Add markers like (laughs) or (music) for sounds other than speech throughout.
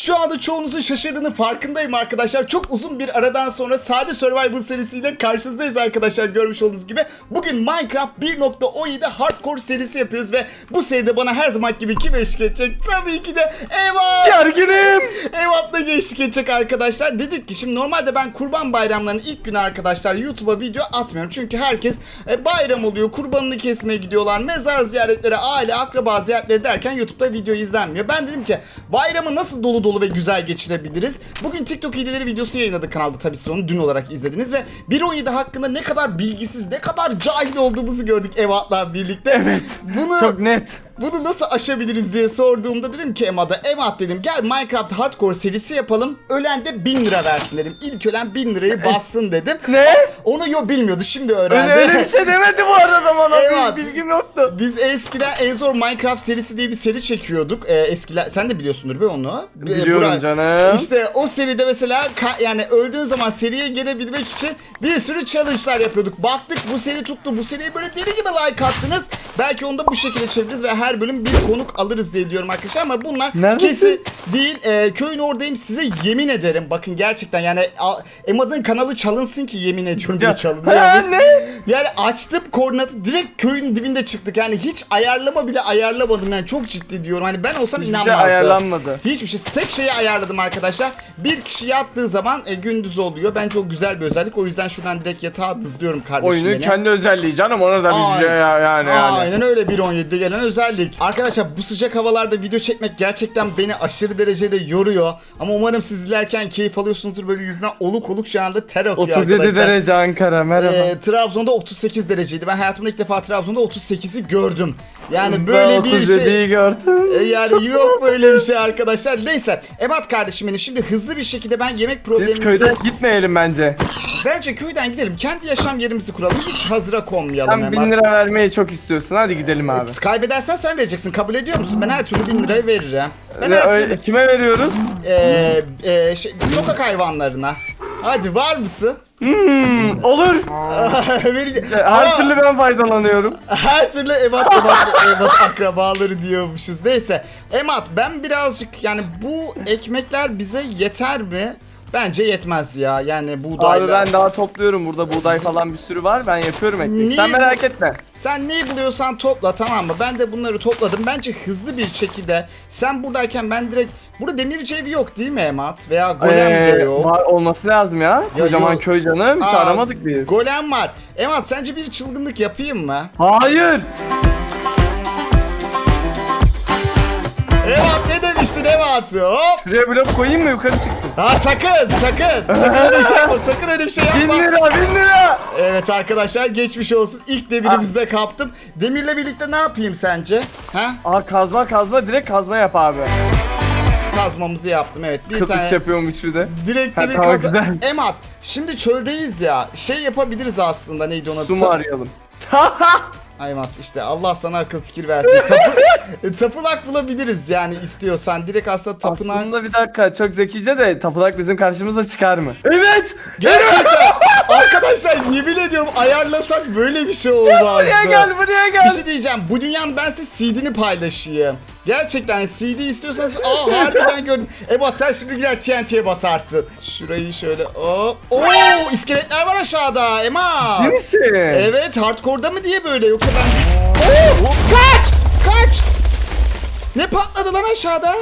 Şu anda çoğunuzun şaşırdığını farkındayım arkadaşlar. Çok uzun bir aradan sonra Sade Survival serisiyle karşınızdayız arkadaşlar görmüş olduğunuz gibi. Bugün Minecraft 1.17 Hardcore serisi yapıyoruz ve bu seride bana her zaman gibi kim eşlik edecek? Tabii ki de Evat! Gerginim. Evat'la eşlik edecek arkadaşlar. Dedik ki şimdi normalde ben kurban bayramlarının ilk günü arkadaşlar YouTube'a video atmıyorum. Çünkü herkes e, bayram oluyor, kurbanını kesmeye gidiyorlar. Mezar ziyaretleri, aile, akraba ziyaretleri derken YouTube'da video izlenmiyor. Ben dedim ki bayramı nasıl dolu dolu ve güzel geçirebiliriz? Bugün TikTok hileleri videosu yayınladık kanalda tabii siz onu dün olarak izlediniz ve 1.17 hakkında ne kadar bilgisiz, ne kadar cahil olduğumuzu gördük Evat'la birlikte. Evet. Bunu Çok net. Bunu nasıl aşabiliriz diye sorduğumda dedim ki Ema'da Emat dedim gel Minecraft Hardcore serisi yapalım. Ölen de 1000 lira versin dedim. İlk ölen 1000 lirayı bassın dedim. Ne? Onu yo bilmiyordu şimdi Öyle, öğrendi. öyle bir şey demedi bu arada bana. Evet. Bilgim yoktu. Biz eskiden en zor Minecraft serisi diye bir seri çekiyorduk. Ee, eskiler sen de biliyorsundur be onu. Ee, Biliyorum Burak- canım. İşte o seride mesela yani öldüğün zaman seriye gelebilmek için bir sürü challenge'lar yapıyorduk. Baktık bu seri tuttu. Bu seriye böyle deli gibi like attınız. Belki onu da bu şekilde çeviririz ve her bölüm bir konuk alırız diye diyorum arkadaşlar ama bunlar Neredesin? kesin değil. Ee, köyün oradayım size yemin ederim. Bakın gerçekten yani Emad'ın kanalı çalınsın ki yemin ediyorum diye çalınıyor. Ha, ne? Yani açtım koordinatı direkt köyün dibinde çıktık. Yani hiç ayarlama bile ayarlamadım yani çok ciddi diyorum. Hani ben olsam Hiçbir şey inanmazdım. ayarlanmadı. Hiçbir şey. Tek şeyi ayarladım arkadaşlar. Bir kişi yattığı zaman e, gündüz oluyor. Bence o güzel bir özellik. O yüzden şuradan direkt yatağa dızlıyorum kardeşim Oyunun beni. kendi özelliği canım ona da Aynen. bir şey ya- yani yani. Aynen öyle 1.17'de gelen özellik. Arkadaşlar bu sıcak havalarda video çekmek gerçekten beni aşırı derecede yoruyor. Ama umarım siz izlerken keyif alıyorsunuzdur. Böyle yüzüne oluk oluk şu anda ter akıyor 37 arkadaşlar. derece Ankara merhaba. Ee, Trabzon'da 38 dereceydi. Ben hayatımda ilk defa Trabzon'da 38'i gördüm. Yani Ben böyle bir 37'yi şey. gördüm. E, Yani yok böyle bir şey arkadaşlar. Neyse. Ebat kardeşim benim şimdi hızlı bir şekilde ben yemek Hiç problemimizi... köyden gitmeyelim bence. Bence köyden gidelim. Kendi yaşam yerimizi kuralım. Hiç hazıra konmayalım Sen Ebat. 1000 lira vermeyi çok istiyorsun. Hadi gidelim abi. Kaybedersen sen vereceksin. Kabul ediyor musun? Ben her türlü bin lirayı veririm. Ben Ve her öyle- türlü... kime veriyoruz? Ee, e, şey, sokak hayvanlarına. Hadi var mısın? Hmm, olur. (laughs) Vereceğim. Her Ama- türlü ben faydalanıyorum. Her türlü ebat ebat ebat akrabaları diyormuşuz. Neyse. Emat ben birazcık yani bu ekmekler bize yeter mi? Bence yetmez ya. Yani buğdayla. Abi ben daha topluyorum. Burada buğday falan bir sürü var. Ben yapıyorum ekmek. Sen merak etme. Sen neyi buluyorsan topla tamam mı? Ben de bunları topladım. Bence hızlı bir şekilde sen buradayken ben direkt burada demirci evi yok değil mi Emat? Veya golem de Ee, yok. Var olması lazım ya. Kocaman yok. köy canım. Hiç Aa, aramadık biz. Golem var. Emat sence bir çılgınlık yapayım mı? Hayır. Emat ne demiştin Emat? Hop. Şuraya blok koyayım mı yukarı çıksın? Ha sakın sakın. Sakın öyle bir şey yapma. Sakın öyle bir şey Bin yapma. lira bin lira. Evet arkadaşlar geçmiş olsun. İlk demirimizi de kaptım. Demirle birlikte ne yapayım sence? Ha? Aa kazma kazma direkt kazma yap abi. Kazmamızı yaptım evet. Bir Kılıç tane yapıyormuş bir de. direkt Ha, tamam, kazma. güzel. Emat şimdi çöldeyiz ya. Şey yapabiliriz aslında neydi ona? Su mu arayalım? (laughs) Ay Emat işte Allah sana akıl fikir versin. Tapı... (laughs) e, tapınak bulabiliriz yani istiyorsan. Direkt aslında tapınak. Aslında bir dakika çok zekice de tapınak bizim karşımıza çıkar mı? Evet. Gerçekten (laughs) arkadaşlar yemin ediyorum ayarlasak böyle bir şey olmazdı. Buraya gel buraya Bir gel. şey diyeceğim. Bu dünyanın ben size CD'ni paylaşayım. Gerçekten CD istiyorsanız aa harbiden gördüm. Ebat sen şimdi gider TNT'ye basarsın. Şurayı şöyle hop. Oo iskeletler var aşağıda Emat. Değil misin? Evet hardcore'da mı diye böyle yoksa ben... Oo, kaç! Kaç! Ne patladı lan aşağıda?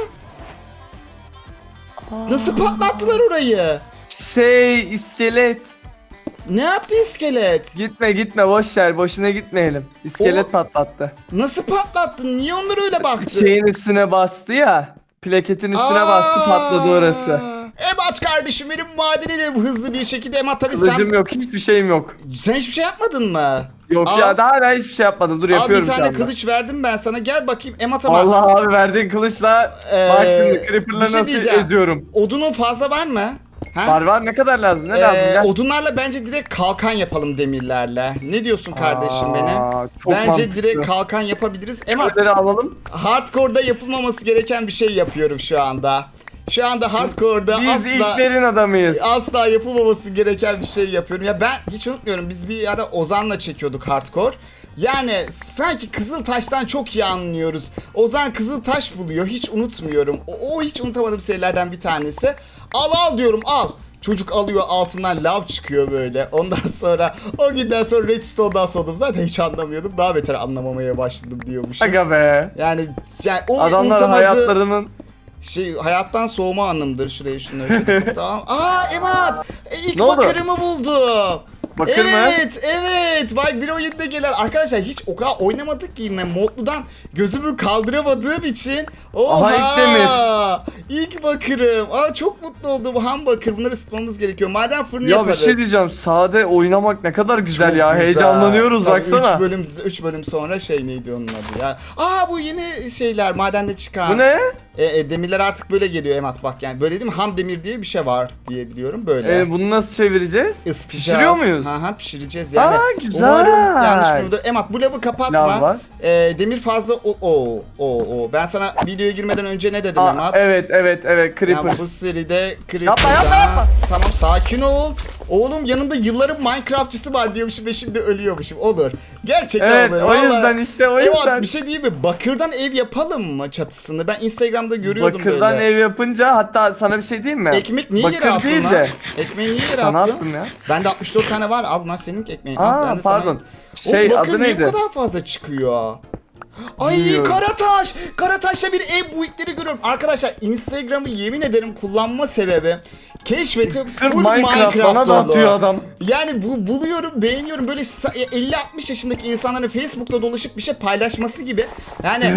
Nasıl patlattılar orayı? Şey iskelet. Ne yaptı iskelet? Gitme gitme boş ver boşuna gitmeyelim. İskelet O- patlattı. Nasıl patlattın? Niye onlar öyle baktı? Şeyin üstüne bastı ya. Plaketin üstüne bastı patladı orası. Emat kardeşim benim madeni de hızlı bir şekilde Emat tabii Kılıcım sen, yok hiçbir şeyim yok. sen hiçbir şey yapmadın mı? Yok Al. ya daha ben hiçbir şey yapmadım. Dur Al bir yapıyorum şu tane anda. kılıç verdim ben sana gel bakayım Emat ama Allah abi verdiğin kılıçla Ee, bak şimdi bir Creeper'la şey nasıl diyeceğim. ediyorum. odunun fazla var mı? Ha? Var var ne kadar lazım ne Ee, lazım gel. odunlarla bence direkt kalkan yapalım demirlerle. Ne diyorsun kardeşim Aa, benim? çok Bence mantıklı. direkt kalkan yapabiliriz. Emat Şöyle alalım. hardcore'da yapılmaması gereken bir şey yapıyorum şu anda. Şu anda hardcore'da Biz asla ilklerin adamıyız. asla yapılmaması gereken bir şey yapıyorum. Ya ben hiç unutmuyorum biz bir ara Ozan'la çekiyorduk hardcore. Yani sanki Kızıltaş'tan çok iyi anlıyoruz. Ozan Kızıltaş buluyor hiç unutmuyorum. O, o hiç unutamadığım şeylerden bir tanesi. Al al diyorum al. Çocuk alıyor altından lav çıkıyor böyle. Ondan sonra o günden sonra Redstone'dan soğudum. Zaten hiç anlamıyordum. Daha beter anlamamaya başladım diyormuşum. Aga be. Yani, yani o Adamlar unutamadığı- hayatlarının şey hayattan soğuma anlamdır şuraya şunları. (laughs) tamam. Aa Emat! E, ilk Ne oldu? bakırımı buldum. Bakır mı? evet, evet. Bak 1.17'de gelen arkadaşlar hiç o kadar oynamadık ki ben modludan gözümü kaldıramadığım için. Oha! Aha, ilk demir. İlk bakırım. Aa çok mutlu oldum. Ham bakır. Bunları ısıtmamız gerekiyor. Maden fırını ya bir yaparız. şey diyeceğim. Sade oynamak ne kadar güzel Çok ya. güzel. Heyecanlanıyoruz Tabii baksana. 3 bölüm 3 bölüm sonra şey neydi onun adı ya. Aa bu yeni şeyler madende çıkan. Bu ne? E, e, demirler artık böyle geliyor Emat bak yani böyle değil mi? Ham demir diye bir şey var diye biliyorum böyle. Ee, bunu nasıl çevireceğiz? Isıtacağız. Pişiriyor muyuz? Ha ha pişireceğiz yani. Aa, güzel. Umarım yanlış mıdır? Emat bu lavı kapatma. Lav. E, demir fazla o o o o. Ben sana videoya girmeden önce ne dedim Aa, Emat? evet evet evet Creeper. Ya bu seride Creeper'da... Yapma, yapma, yapma. Tamam sakin ol. Oğlum yanında yılların Minecraftçısı var diyormuşum ve şimdi ölüyormuşum. Olur. Gerçekten evet olur. o yüzden işte o yüzden. bir şey değil mi? Bakırdan ev yapalım mı çatısını? Ben Instagram'da görüyordum Bakırdan böyle. ev yapınca hatta sana bir şey diyeyim mi? Ekmek niye Bakır yere attın değil lan? de. Ekmeği niye yere Sana attın? attım ya. Bende 64 tane var. Al bunlar senin ekmeğin. Aa ben de sana- pardon. Oğlum Şey bakır adı niye neydi? bu kadar fazla çıkıyor? Ay Bilmiyorum. Karataş! Karataş'ta bir ev boyutları görüyorum. Arkadaşlar Instagram'ı yemin ederim kullanma sebebi keşfetim Sırf full Minecraft, Minecraft, bana da dolu. atıyor adam. Yani bu buluyorum, beğeniyorum. Böyle sa- 50-60 yaşındaki insanların Facebook'ta dolaşıp bir şey paylaşması gibi. Yani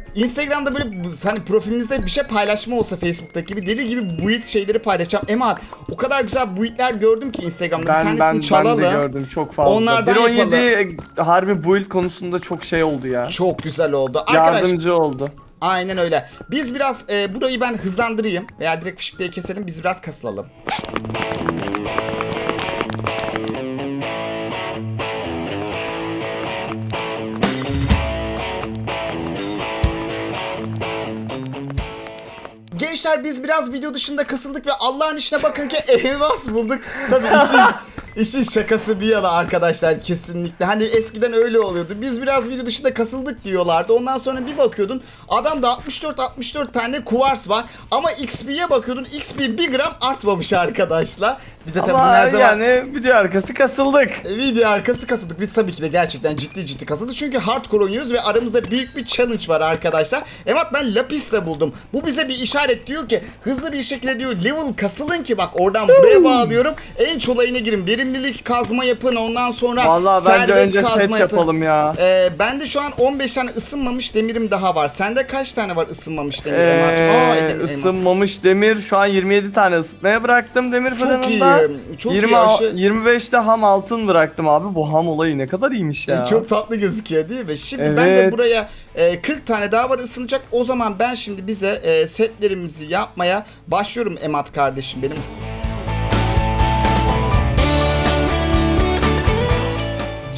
(laughs) Instagram'da böyle hani profilinizde bir şey paylaşma olsa Facebook'taki gibi deli gibi buit şeyleri paylaşacağım. Emat o kadar güzel buitler gördüm ki Instagram'da. bir ben tanesini ben çalalım. ben de gördüm çok fazla. Onlardan 1.17 harbi build konusunda çok şey oldu ya. Çok güzel oldu. Arkadaş Yardımcı oldu. aynen öyle. Biz biraz e, burayı ben hızlandırayım veya direkt fışık diye keselim. Biz biraz kasılalım. Gençler biz biraz video dışında kasıldık ve Allah'ın işine bakın ki (laughs) elmas bulduk. Tabii işin, işin şakası bir yana arkadaşlar kesinlikle. Hani eskiden öyle oluyordu. Biz biraz video dışında kasıldık diyorlardı. Ondan sonra bir bakıyordun adamda 64-64 tane kuvars var. Ama XP'ye bakıyordun XP 1 gram artmamış arkadaşlar. Biz de tabii Ama her zaman... yani video arkası kasıldık. E, Video arkası kasıldık. Biz tabii ki de gerçekten ciddi ciddi kasıldık. Çünkü hardcore oynuyoruz ve aramızda büyük bir challenge var arkadaşlar. Evet ben Lapis'le buldum. Bu bize bir işaret diyor ki hızlı bir şekilde diyor level kasılın ki bak oradan buraya bağlıyorum. En çolayına girin. Verimlilik kazma yapın. Ondan sonra Vallahi bence servet önce kazma set yapın. yapalım ya. Ee, bende şu an 15 tane ısınmamış demirim daha var. Sende kaç tane var ısınmamış demir Emrah'cığım? Aa, Ee, edem- elmas. ısınmamış demir şu an 27 tane ısıtmaya bıraktım demir Çok fırınında. iyi. Çok 20 iyi. Aşı... 25'te ham altın bıraktım abi. Bu ham olayı ne kadar iyiymiş ya. E, (laughs) Çok tatlı gözüküyor değil mi? Şimdi ben de Evet. buraya e, 40 tane daha var ısınacak. O zaman ben şimdi bize e, setlerimizi yapmaya başlıyorum Emat kardeşim benim.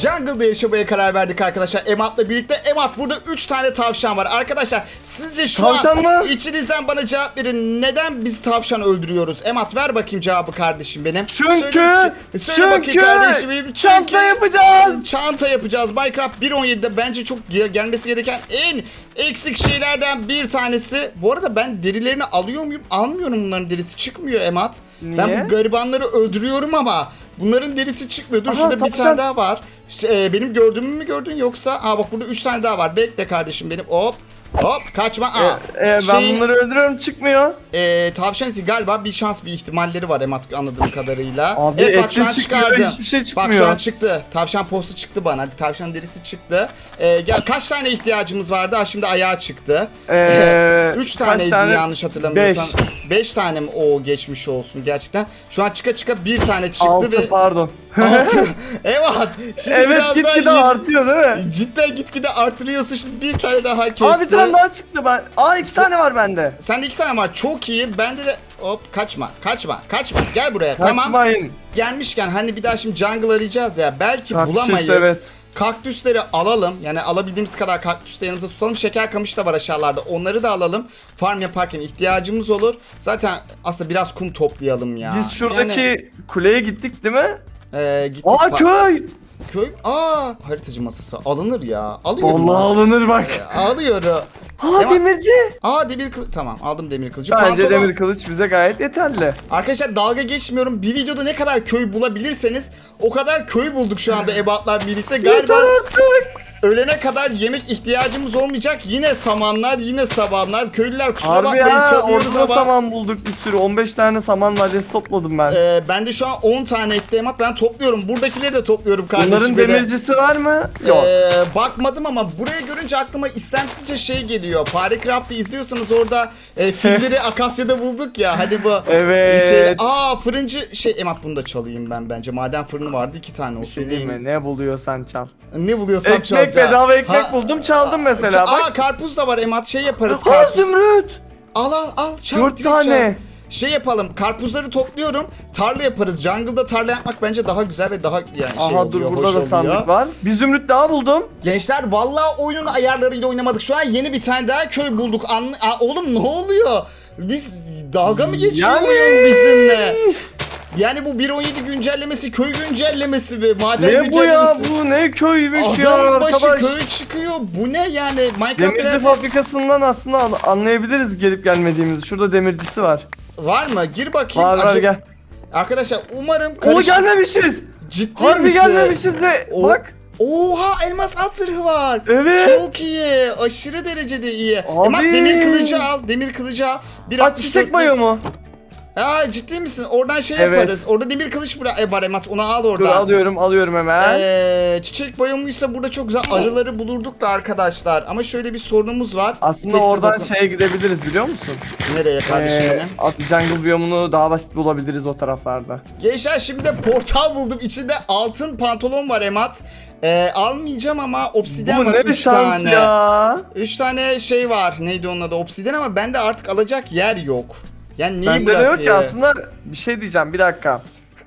Jungle'da yaşamaya karar verdik arkadaşlar Emat'la birlikte. Emat burada 3 tane tavşan var. Arkadaşlar sizce şu Tavşan an mı? içinizden bana cevap verin. Neden biz tavşan öldürüyoruz? Emat ver bakayım cevabı kardeşim benim. Çünkü, Söyle, söyle çünkü kardeşim benim. çanta Çünkü- yapacağız. Çanta yapacağız. Minecraft 1.17'de bence çok ge- gelmesi gereken en eksik şeylerden bir tanesi. Bu arada ben derilerini alıyor muyum? Almıyorum bunların derisi. Çıkmıyor Emat. Ben Niye? bu garibanları öldürüyorum ama bunların derisi çıkmıyor. Dur Aha, şurada bir tane daha var. İşte, e, benim gördüğümü mü gördün yoksa? Aa bak burada 3 tane daha var. Bekle kardeşim benim. Hop. Hop kaçma. Aa, Ee, ben şeyin- bunları öldürüyorum çıkmıyor. e, tavşan eti galiba bir şans bir ihtimalleri var Emat anladığım kadarıyla. Abi evet bak şu etli an çıkmıyor, çıkardı. hiçbir şey Bak şu çıkmıyor. an çıktı. Tavşan postu çıktı bana. Tavşan derisi çıktı. E, gel kaç tane ihtiyacımız vardı? Ha şimdi ayağı çıktı. Ee, 3 kaç taneydi tane? yanlış hatırlamıyorsam. 5 tane mi o geçmiş olsun gerçekten. Şu an çıka çıka bir tane çıktı 6 ve pardon. 6. (laughs) evet. Şimdi evet biraz daha gitgide iyi- artıyor değil mi? Cidden gitgide artırıyorsun. Şimdi bir tane daha kesti. Aa bir tane daha çıktı ben. Aa iki tane var bende. Sende iki tane var. Çok iyi. Bende de hop kaçma. Kaçma. Kaçma. Gel buraya. Tamam. Kaçmayın. Gelmişken hani bir daha şimdi jungle arayacağız ya. Belki Kaktüs, bulamayız. evet. Kaktüsleri alalım. Yani alabildiğimiz kadar kaktüs de yanımıza tutalım. Şeker kamışı da var aşağılarda. Onları da alalım. Farm yaparken ihtiyacımız olur. Zaten aslında biraz kum toplayalım ya. Biz şuradaki Yani, kuleye gittik değil mi? E, gittik Aa köy. köy. Aa haritacı masası alınır ya. Alıyorum. Vallahi ben. alınır bak. E, Alıyorum. Aa Ama- demirci. Aa demir kılıç. Tamam aldım demir kılıcı. Bence Pantolon- demir kılıç bize gayet yeterli. Arkadaşlar dalga geçmiyorum. Bir videoda ne kadar köy bulabilirseniz o kadar köy bulduk şu anda (laughs) ebatlar birlikte. Galiba Yeter artık. Ölene kadar yemek ihtiyacımız olmayacak. Yine samanlar, yine sabanlar. Köylüler kusura Harbi bakmayın ya çalıyoruz ortada ama. saman bulduk bir sürü. 15 tane saman maddesi topladım ben. Ee, ben de şu an 10 tane ekli emat ben topluyorum. Buradakileri de topluyorum kardeşim. Bunların bir de. demircisi var mı? Yok. Ee, bakmadım ama buraya görünce aklıma istemsizce şey geliyor. Farecraft'ı izliyorsanız orada e, (laughs) filleri akasyada bulduk ya. Hadi bu Evet. şey. Aa fırıncı şey emat bunu da çalayım ben bence. Maden fırını vardı iki tane bir olsun. şey diyeyim mi? Ne buluyorsan çal. Ne buluyorsam Ekmek bedava ekmek Ha- buldum çaldım mesela. Ça- Bak. Aa karpuz da var emat şey yaparız Ha karpuz. zümrüt. Al al al çal. Dört direkt tane. çal. Şey yapalım karpuzları topluyorum tarla yaparız. Jungle'da tarla yapmak bence daha güzel ve daha yani şey Aha oluyor, dur hoş burada da oluyor. sandık var. Bir zümrüt daha buldum. Gençler vallahi oyunun ayarlarıyla oynamadık. Şu an yeni bir tane daha köy bulduk. Anla- Aa, oğlum ne oluyor? Biz dalga mı geçiyor Yani- oyun bizimle? Yani bu 1.17 güncellemesi, köy güncellemesi ve maden Ne bu ya güncellemesi. bu ne köymüş ya Adam başı arkadaş. köy çıkıyor. Bu ne yani? Minecraft Demirci herhalde- fabrikasından aslında an- anlayabiliriz gelip gelmediğimizi. Şurada demircisi var. var mı? Gir bakayım. Var var Acı- gel. Arkadaşlar umarım Oo karış... gelmemişiz. Ciddi Harbi misin? gelmemişiz ve O- bak. Oha elmas at zırhı var. Evet. Çok iyi. Aşırı derecede iyi. Abi. Emat demir kılıcı al. Demir kılıcı al. Bir Aç 64 çiçek mayo mu? Aa ciddi misin? Oradan şey Evet. yaparız. Orada demir kılıç bıra- e, var Emat. Onu al Dur oradan. alıyorum alıyorum hemen. Ee, çiçek bayomuysa burada çok güzel arıları bulurduk da arkadaşlar. Ama şöyle bir sorunumuz var. Aslında Peki, oradan bakın- şeye gidebiliriz biliyor musun? Nereye kardeşim Ee, benim? at jungle biyomunu daha basit bulabiliriz o taraflarda. Gençler şimdi de portal buldum. İçinde altın pantolon var Emat. Ee, almayacağım ama obsidyen Bu var ne 3 şans tane. ya. 3 tane şey var. Neydi onun adı? Obsidyen ama bende artık alacak yer yok. Yani neyi Bende de bırak yok ki ya? aslında bir şey diyeceğim bir dakika.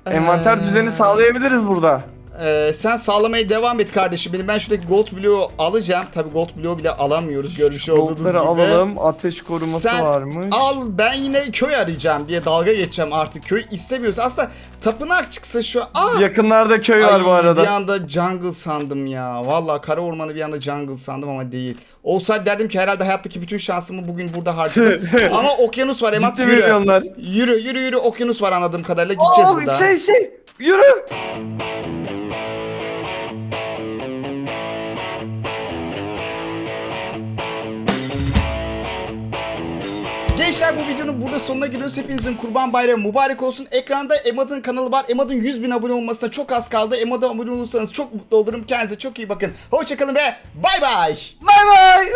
Envanter Ee, düzeni sağlayabiliriz burada. Ee, sen sağlamaya devam et kardeşim benim. Ben şuradaki gold bloğu alacağım. Tabii gold bloğu bile alamıyoruz görmüş olduğunuz gibi. Alalım. Ateş koruması Sen varmış. Al ben yine köy arayacağım diye dalga geçeceğim artık. Köy istemiyoruz. Aslında tapınak çıksa şu Aa! Yakınlarda köy var Ay, bu arada. Bir anda jungle sandım ya. Vallahi kara ormanı bir anda jungle sandım ama değil. Olsaydı derdim ki herhalde hayattaki bütün şansımı bugün burada harcadım. (laughs) ama okyanus var Emat yürü. milyonlar. Yürü yürü yürü okyanus var anladığım kadarıyla gideceğiz Aa, burada. şey şey yürü. Gençler bu videonun burada sonuna geliyoruz. Hepinizin kurban bayramı mübarek olsun. Ekranda Emad'ın kanalı var. Emad'ın 100 bin abone olmasına çok az kaldı. Emad'a abone olursanız çok mutlu olurum. Kendinize çok iyi bakın. Hoşçakalın ve bay bay. Bay bay.